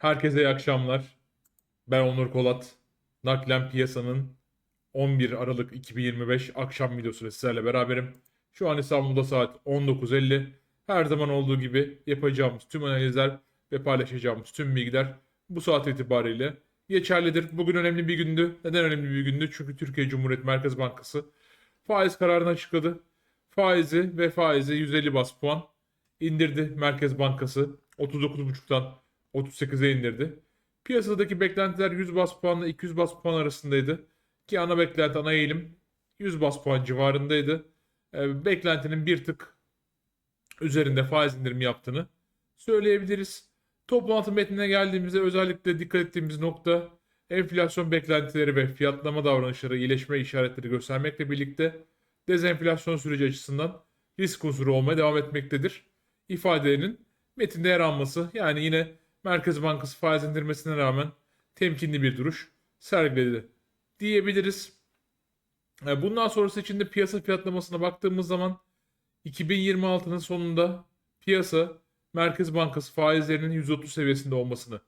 Herkese iyi akşamlar. Ben Onur Kolat. Naklen Piyasa'nın 11 Aralık 2025 akşam videosuyla sizlerle beraberim. Şu an İstanbul'da saat 19.50. Her zaman olduğu gibi yapacağımız tüm analizler ve paylaşacağımız tüm bilgiler bu saat itibariyle geçerlidir. Bugün önemli bir gündü. Neden önemli bir gündü? Çünkü Türkiye Cumhuriyet Merkez Bankası faiz kararını açıkladı. Faizi ve faizi 150 bas puan indirdi Merkez Bankası. 39.5'tan 38'e indirdi. Piyasadaki beklentiler 100 bas puanla 200 bas puan arasındaydı. Ki ana beklenti, ana eğilim 100 bas puan civarındaydı. Ee, beklentinin bir tık üzerinde faiz indirimi yaptığını söyleyebiliriz. Toplantı metnine geldiğimizde özellikle dikkat ettiğimiz nokta enflasyon beklentileri ve fiyatlama davranışları iyileşme işaretleri göstermekle birlikte dezenflasyon süreci açısından risk unsuru olmaya devam etmektedir. İfadelerinin metinde yer alması yani yine Merkez Bankası faiz indirmesine rağmen temkinli bir duruş sergiledi diyebiliriz. E, Bundan sonrası için de piyasa fiyatlamasına baktığımız zaman 2026'nın sonunda piyasa Merkez Bankası faizlerinin 130 seviyesinde olmasını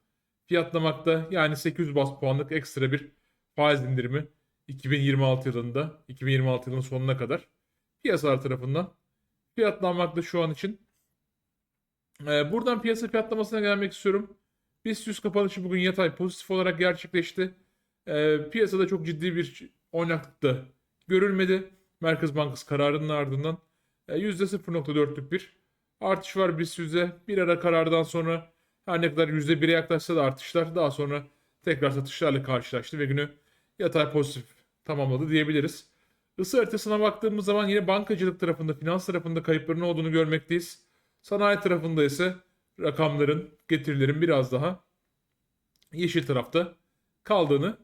fiyatlamakta. Yani 800 bas puanlık ekstra bir faiz indirimi 2026 yılında, 2026 yılının sonuna kadar piyasalar tarafından fiyatlanmakta şu an için. Ee, buradan piyasa fiyatlamasına gelmek istiyorum. BIST 100 kapanışı bugün yatay pozitif olarak gerçekleşti. Ee, piyasada çok ciddi bir oynaklık görülmedi. Merkez Bankası kararının ardından e, %0.4'lük bir artış var BIST 100'de. Bir ara karardan sonra her ne kadar %1'e yaklaşsa da artışlar daha sonra tekrar satışlarla karşılaştı ve günü yatay pozitif tamamladı diyebiliriz. Isı haritasına baktığımız zaman yine bankacılık tarafında, finans tarafında kayıpların olduğunu görmekteyiz. Sanayi tarafında ise rakamların, getirilerin biraz daha yeşil tarafta kaldığını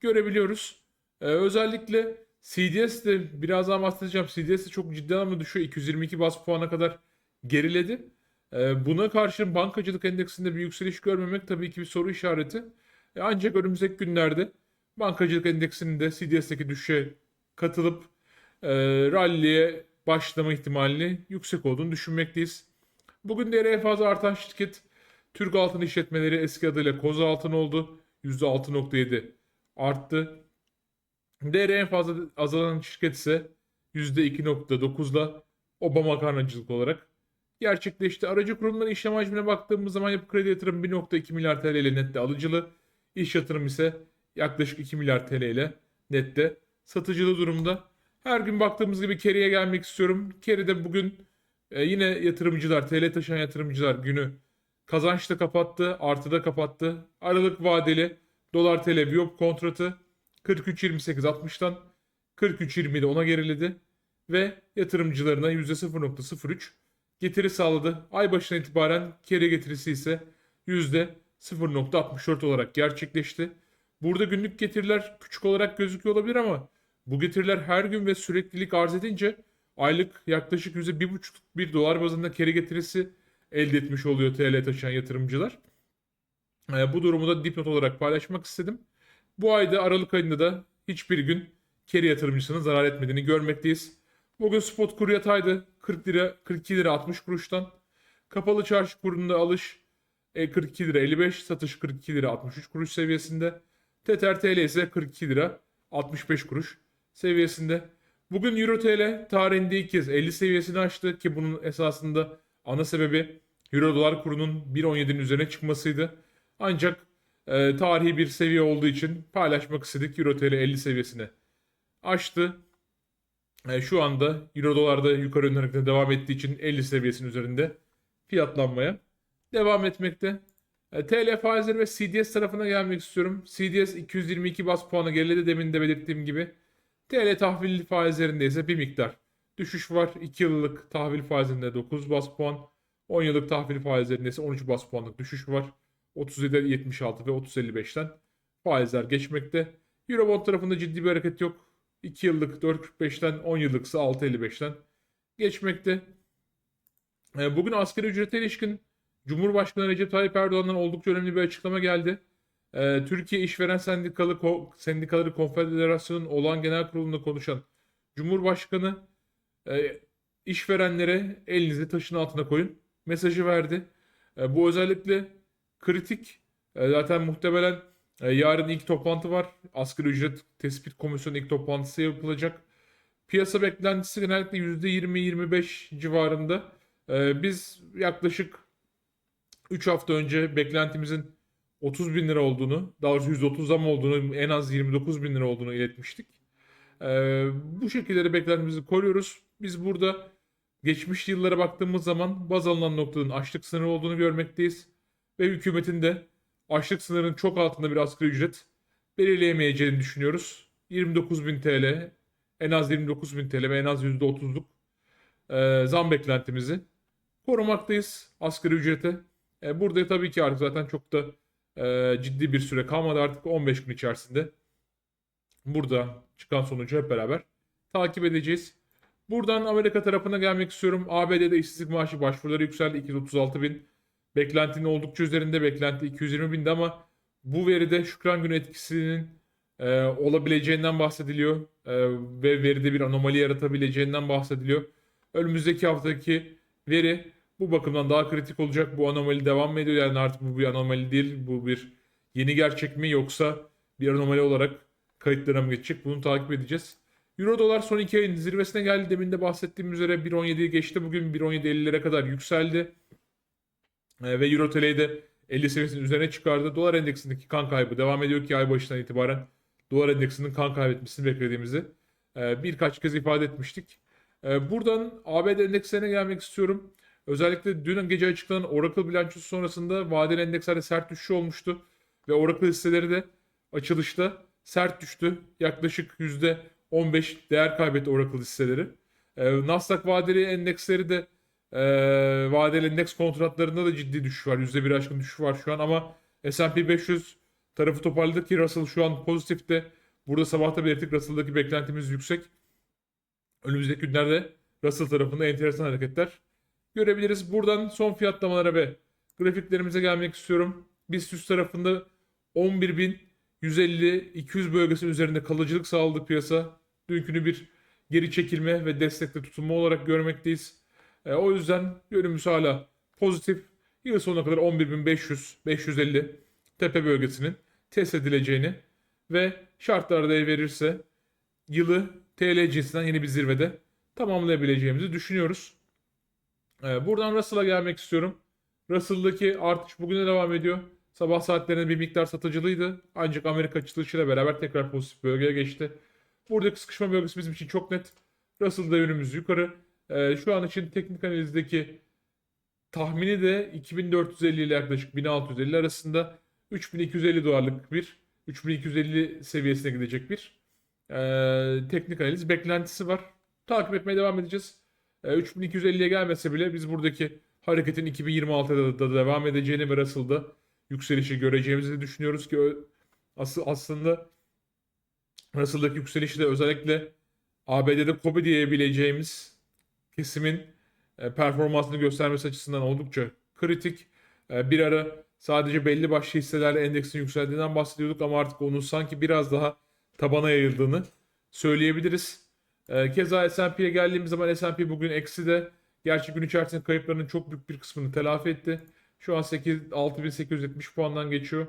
görebiliyoruz. Ee, özellikle CDS de birazdan bahsedeceğim. CDS de çok ciddi anlamda düşüyor. 222 bas puana kadar geriledi. Ee, buna karşın bankacılık endeksinde bir yükseliş görmemek tabii ki bir soru işareti. E, ancak önümüzdeki günlerde bankacılık endeksinin de CDS'deki düşüşe katılıp e, ralliye başlama ihtimalini yüksek olduğunu düşünmekteyiz. Bugün değeri en fazla artan şirket Türk Altın İşletmeleri eski adıyla Koza Altın oldu. %6.7 arttı. Değeri en fazla azalan şirket ise %2.9'la Obama makarnacılık olarak gerçekleşti. Aracı kurumların işlem hacmine baktığımız zaman yapı kredi yatırım 1.2 milyar TL ile nette alıcılı. İş yatırım ise yaklaşık 2 milyar TL ile nette satıcılı durumda. Her gün baktığımız gibi Keri'ye gelmek istiyorum. Keri'de bugün e, yine yatırımcılar, TL taşıyan yatırımcılar günü kazançla kapattı, artıda kapattı. Aralık vadeli dolar TL Viyop kontratı 43.28.60'tan 43.20'de ona geriledi ve yatırımcılarına %0.03 getiri sağladı. Ay başına itibaren kere getirisi ise %0.64 olarak gerçekleşti. Burada günlük getiriler küçük olarak gözüküyor olabilir ama bu getiriler her gün ve süreklilik arz edince aylık yaklaşık %1.5 bir dolar bazında kere getirisi elde etmiş oluyor TL taşıyan yatırımcılar. Ee, bu durumu da dipnot olarak paylaşmak istedim. Bu ayda Aralık ayında da hiçbir gün kere yatırımcısının zarar etmediğini görmekteyiz. Bugün spot kuru yataydı. 40 lira 42 lira 60 kuruştan. Kapalı çarşı kurunda alış e, 42 lira 55, satış 42 lira 63 kuruş seviyesinde. Tether TL ise 42 lira 65 kuruş seviyesinde. Bugün Euro TL tarihinde ilk kez 50 seviyesini aştı ki bunun esasında ana sebebi Euro dolar kurunun 1.17'nin üzerine çıkmasıydı. Ancak e, tarihi bir seviye olduğu için paylaşmak istedik. Euro TL 50 seviyesini aştı. E, şu anda Euro dolarda yukarı yönlü harekete devam ettiği için 50 seviyesinin üzerinde fiyatlanmaya devam etmekte. E, TL faizleri ve CDS tarafına gelmek istiyorum. CDS 222 bas puanı geriledi demin de belirttiğim gibi. TL tahvil faizlerinde ise bir miktar düşüş var. 2 yıllık tahvil faizinde 9 bas puan. 10 yıllık tahvil faizlerinde ise 13 bas puanlık düşüş var. 37.76 ve 30.55'ten faizler geçmekte. Eurobond tarafında ciddi bir hareket yok. 2 yıllık 4.45'ten 10 yıllıksa 6.55'ten geçmekte. E, Bugün asgari ücrete ilişkin Cumhurbaşkanı Recep Tayyip Erdoğan'dan oldukça önemli bir açıklama geldi. E, Türkiye İşveren Sendikalı Ko- Sendikaları Konfederasyonu'nun olağan genel kurulunda konuşan Cumhurbaşkanı e, işverenlere elinizi taşın altına koyun mesajı verdi. E, bu özellikle kritik E, zaten muhtemelen e, yarın ilk toplantı var. Asgari ücret tespit komisyonu ilk toplantısı yapılacak. Piyasa beklentisi genellikle %20-25 civarında. E, biz yaklaşık 3 hafta önce beklentimizin 30 bin lira olduğunu, daha doğrusu 130 zam olduğunu, en az 29 bin lira olduğunu iletmiştik. Ee, bu şekilde de beklentimizi koruyoruz. Biz burada geçmiş yıllara baktığımız zaman baz alınan noktanın açlık sınırı olduğunu görmekteyiz. Ve hükümetin de açlık sınırının çok altında bir asgari ücret belirleyemeyeceğini düşünüyoruz. 29.000 TL, en az 29.000 TL ve en az %30'luk e, zam beklentimizi korumaktayız asgari ücrete. E, burada tabii ki artık zaten çok da e, ciddi bir süre kalmadı artık 15 gün içerisinde. Burada çıkan sonucu hep beraber takip edeceğiz. Buradan Amerika tarafına gelmek istiyorum. ABD'de işsizlik maaşı başvuruları yükseldi. 236 bin. Beklentinin oldukça üzerinde. Beklenti 220 bindi ama bu veride Şükran Günü etkisinin e, olabileceğinden bahsediliyor. E, ve veride bir anomali yaratabileceğinden bahsediliyor. Önümüzdeki haftaki veri bu bakımdan daha kritik olacak. Bu anomali devam mı ediyor? Yani artık bu bir anomali değil. Bu bir yeni gerçek mi yoksa bir anomali olarak kayıtlara mı geçecek? Bunu takip edeceğiz. Euro dolar son iki ayın zirvesine geldi. Demin de bahsettiğim üzere 1.17'yi geçti. Bugün 1.17.50'lere kadar yükseldi. E, ve Euro TL'yi de 50 seviyesinin üzerine çıkardı. Dolar endeksindeki kan kaybı devam ediyor ki ay başından itibaren dolar endeksinin kan kaybetmesini beklediğimizi e, birkaç kez ifade etmiştik. E, buradan ABD endekslerine gelmek istiyorum. Özellikle dün gece açıklanan Oracle bilançosu sonrasında vadeli endekslerde sert düşüş olmuştu. Ve Oracle hisseleri de açılışta sert düştü. Yaklaşık %15 değer kaybetti Oracle hisseleri. E, Nasdaq vadeli endeksleri de e, vadeli endeks kontratlarında da ciddi düşüş var. %1 aşkın düşüş var şu an ama S&P 500 tarafı toparladı ki Russell şu an pozitifte. Burada sabahta belirttik Russell'daki beklentimiz yüksek. Önümüzdeki günlerde Russell tarafında enteresan hareketler görebiliriz. Buradan son fiyatlamalara ve grafiklerimize gelmek istiyorum. Biz üst tarafında 11.150-200 bölgesinin üzerinde kalıcılık sağladı piyasa. Dünkünü bir geri çekilme ve destekte tutunma olarak görmekteyiz. E, o yüzden yönümüz hala pozitif. Yıl sonuna kadar 11.500-550 tepe bölgesinin test edileceğini ve şartlar da el verirse yılı TL cinsinden yeni bir zirvede tamamlayabileceğimizi düşünüyoruz. Ee, buradan Russell'a gelmek istiyorum. Russell'daki artış bugüne devam ediyor. Sabah saatlerinde bir miktar satıcılıydı. Ancak Amerika açılışıyla beraber tekrar pozitif bölgeye geçti. Buradaki sıkışma bölgesi bizim için çok net. Russell'da yönümüz yukarı. Ee, şu an için teknik analizdeki tahmini de 2450 ile yaklaşık 1650 arasında 3250 dolarlık bir 3250 seviyesine gidecek bir e, teknik analiz beklentisi var. Takip etmeye devam edeceğiz. E, 3250'ye gelmese bile biz buradaki hareketin 2026'da da devam edeceğini ve Russell'da yükselişi göreceğimizi düşünüyoruz ki asıl aslında Russell'daki yükselişi de özellikle ABD'de Kobe diyebileceğimiz kesimin e, performansını göstermesi açısından oldukça kritik. E, bir ara sadece belli başlı hisselerle endeksin yükseldiğinden bahsediyorduk ama artık onun sanki biraz daha tabana yayıldığını söyleyebiliriz. E, keza S&P'ye geldiğimiz zaman S&P bugün eksi de gerçi gün içerisinde kayıplarının çok büyük bir kısmını telafi etti. Şu an 8, 6870 puandan geçiyor.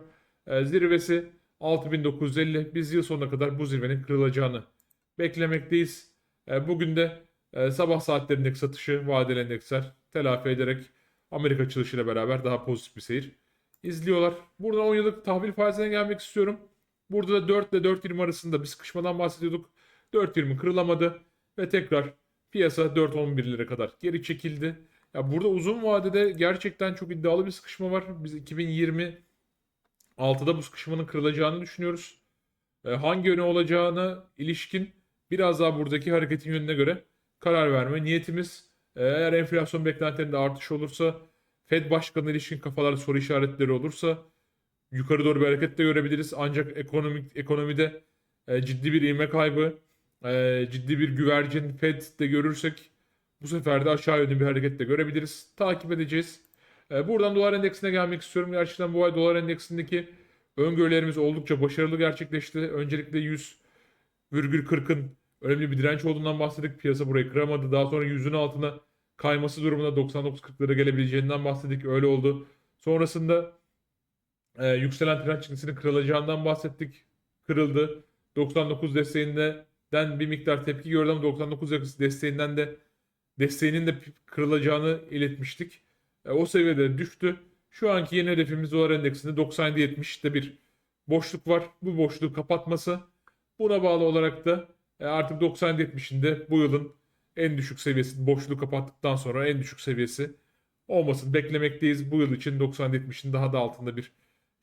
E, zirvesi 6950. Biz yıl sonuna kadar bu zirvenin kırılacağını beklemekteyiz. E, bugün de e, sabah saatlerindeki satışı vadeli endeksler telafi ederek Amerika açılışıyla beraber daha pozitif bir seyir izliyorlar. Buradan 10 yıllık tahvil faizine gelmek istiyorum. Burada da 4 ile 4.20 arasında bir sıkışmadan bahsediyorduk. 4.20 kırılamadı ve tekrar piyasa 4.11 lira kadar geri çekildi. Ya burada uzun vadede gerçekten çok iddialı bir sıkışma var. Biz 2026'da bu sıkışmanın kırılacağını düşünüyoruz. E, hangi yöne olacağına ilişkin biraz daha buradaki hareketin yönüne göre karar verme niyetimiz. E, eğer enflasyon beklentilerinde artış olursa Fed başkanı ilişkin kafalarda soru işaretleri olursa yukarı doğru bir hareket de görebiliriz. Ancak ekonomik ekonomide e, ciddi bir ivme kaybı, e, ciddi bir güvercin Fed'de görürsek bu sefer de aşağı yönlü bir hareket de görebiliriz. Takip edeceğiz. E, buradan dolar endeksine gelmek istiyorum. Gerçekten bu ay dolar endeksindeki öngörülerimiz oldukça başarılı gerçekleşti. Öncelikle 100,40'ın önemli bir direnç olduğundan bahsettik. Piyasa burayı kıramadı. Daha sonra 100'ün altına kayması durumunda 99.40'lara gelebileceğinden bahsettik. Öyle oldu. Sonrasında Ee, yükselen trend çizgisinin kırılacağından bahsettik. Kırıldı. 99 desteğinden bir miktar tepki gördü ama 99 desteğinden de desteğinin de kırılacağını iletmiştik. E, o seviyede düştü. Şu anki yeni hedefimiz dolar endeksinde 97.70'te bir boşluk var. Bu boşluğu kapatması. Buna bağlı olarak da e, artık 97.70'inde bu yılın en düşük seviyesi boşluğu kapattıktan sonra en düşük seviyesi olmasını beklemekteyiz. Bu yıl için 97.70'in daha da altında bir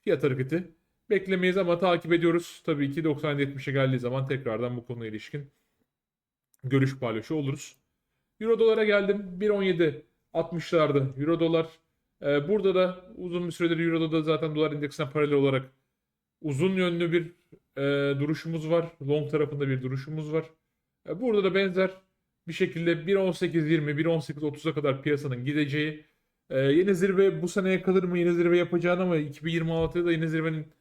fiyat hareketi beklemeyiz ama takip ediyoruz. Tabii ki 97.70'e geldiği zaman tekrardan bu konuya ilişkin görüş paylaşıyor oluruz. Euro dolara geldim. 1.17 60'larda Euro dolar. Ee, burada da uzun bir süredir Euro'da da zaten dolar endeksine paralel olarak uzun yönlü bir e, duruşumuz var. Long tarafında bir duruşumuz var. E, burada da benzer bir şekilde 1.18.20, 1.18.30'a kadar piyasanın gideceği. E, yeni zirve bu seneye kalır mı? Yeni zirve yapacağını ama 2026'da da yeni zirvenin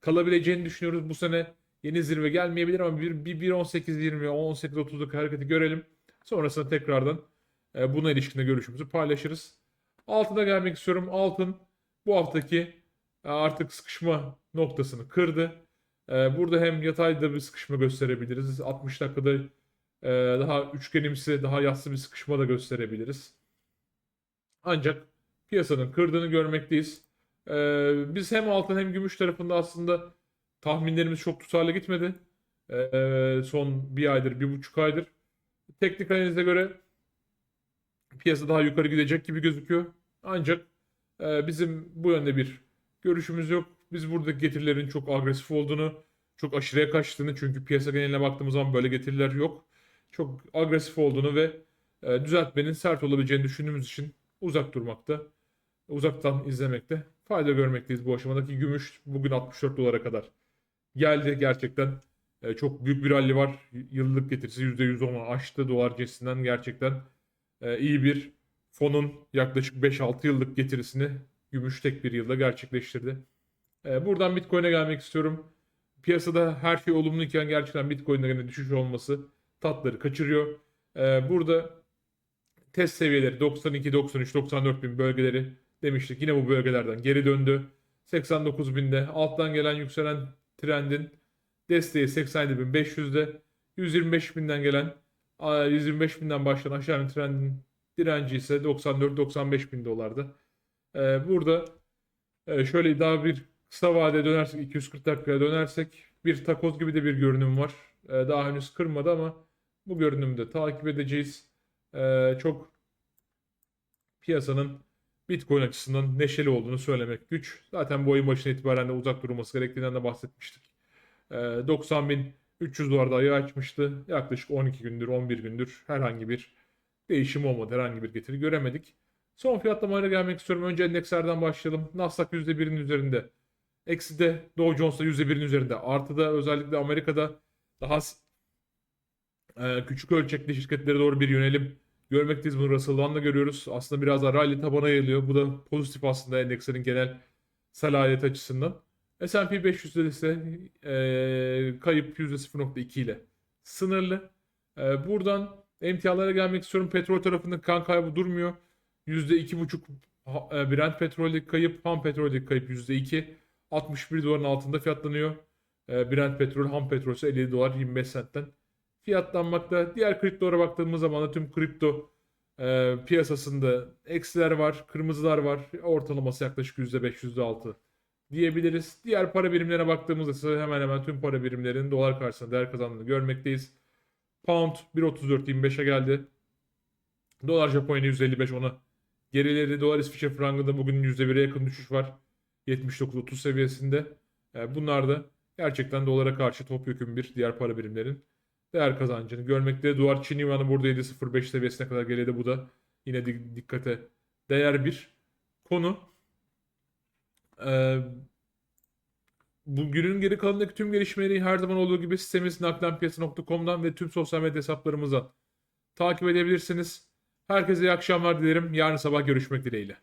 kalabileceğini düşünüyoruz. Bu sene yeni zirve gelmeyebilir ama bir, bir 1.18.20, 18.30'luk hareketi görelim. Sonrasında tekrardan e, buna ilişkin görüşümüzü paylaşırız. Altına gelmek istiyorum. Altın bu haftaki e, artık sıkışma noktasını kırdı. E, burada hem yatayda bir sıkışma gösterebiliriz. 60 dakikada daha üçgenimsi, daha yassı bir sıkışma da gösterebiliriz. Ancak piyasanın kırdığını görmekteyiz. E, biz hem altın hem gümüş tarafında aslında tahminlerimiz çok tutarlı gitmedi. E, son bir aydır, bir buçuk aydır. Teknik analize göre piyasa daha yukarı gidecek gibi gözüküyor. Ancak e, bizim bu yönde bir görüşümüz yok. Biz buradaki getirilerin çok agresif olduğunu, çok aşırıya kaçtığını çünkü piyasa geneline baktığımız zaman böyle getiriler yok. Çok agresif olduğunu ve e, düzeltmenin sert olabileceğini düşündüğümüz için uzak durmakta, uzaktan izlemekte fayda görmekteyiz bu aşamadaki. Gümüş bugün 64 dolara kadar geldi. Gerçekten e, çok büyük bir rally var. Yıllık getirisi %110'u aştı. Dolar cinsinden gerçekten e, iyi bir fonun yaklaşık 5-6 yıllık getirisini gümüş tek bir yılda gerçekleştirdi. E, buradan Bitcoin'e gelmek istiyorum. Piyasada her şey olumluyken gerçekten Bitcoin'de yine düşüş olması tatları kaçırıyor. Burada test seviyeleri 92, 93, 94 bin bölgeleri demiştik. Yine bu bölgelerden geri döndü. 89 binde alttan gelen yükselen trendin desteği 87.500'de 125 binden gelen 125 binden başlayan aşağı trendin direnci ise 94-95 bin dolarda. Ee, burada e, şöyle daha bir kısa vade dönersek 240 dakikaya dönersek bir takoz gibi de bir görünüm var. Ee, daha henüz kırmadı ama bu görünümü de takip edeceğiz. Çok piyasanın Bitcoin açısından neşeli olduğunu söylemek güç. Zaten bu ayın başına itibaren de uzak durulması gerektiğinden de bahsetmiştik. 90.300 dolarda ayı açmıştı. Yaklaşık 12 gündür, 11 gündür herhangi bir değişim olmadı. Herhangi bir getiri göremedik. Son fiyatlamalara gelmek istiyorum. Önce endekslerden başlayalım. Nasdaq %1'in üzerinde. Eksi de Dow Jones'da %1'in üzerinde. Artıda özellikle Amerika'da daha e, küçük ölçekli şirketlere doğru bir yönelim görmekteyiz. Bunu Russell'dan da görüyoruz. Aslında biraz da rally tabana yayılıyor. Bu da pozitif aslında endekslerin genel salahiyet açısından. S&P 500'de ise e, kayıp %0.2 ile sınırlı. E, buradan emtialara gelmek istiyorum. Petrol tarafında kan kaybı durmuyor. %2.5 e, Brent petroldeki kayıp, ham petroldeki kayıp %2. 61 doların altında fiyatlanıyor. E, Brent petrol, ham petrol ise 50 dolar 25 centten fiyatlanmakta. Diğer kriptolara baktığımız zaman da tüm kripto e, piyasasında eksiler var, kırmızılar var. Ortalaması yaklaşık %5, %6 diyebiliriz. Diğer para birimlerine baktığımızda ise hemen hemen tüm para birimlerinin dolar karşısında değer kazandığını görmekteyiz. Pound 1.34.25'e geldi. Dolar Japonya 155 ona gerileri. Dolar İsviçre frangında bugün %1'e yakın düşüş var. 79.30 seviyesinde. E, bunlar da gerçekten dolara karşı topyekun bir diğer para birimlerin değer kazancını görmekte. Dolar Çin Yuan'ı burada 7.05 seviyesine kadar geldi. Bu da yine dikkate değer bir konu. Ee, bugünün geri kalanındaki tüm gelişmeleri her zaman olduğu gibi sitemiz naklenpiyasa.com'dan ve tüm sosyal medya hesaplarımızdan takip edebilirsiniz. Herkese iyi akşamlar dilerim. Yarın sabah görüşmek dileğiyle.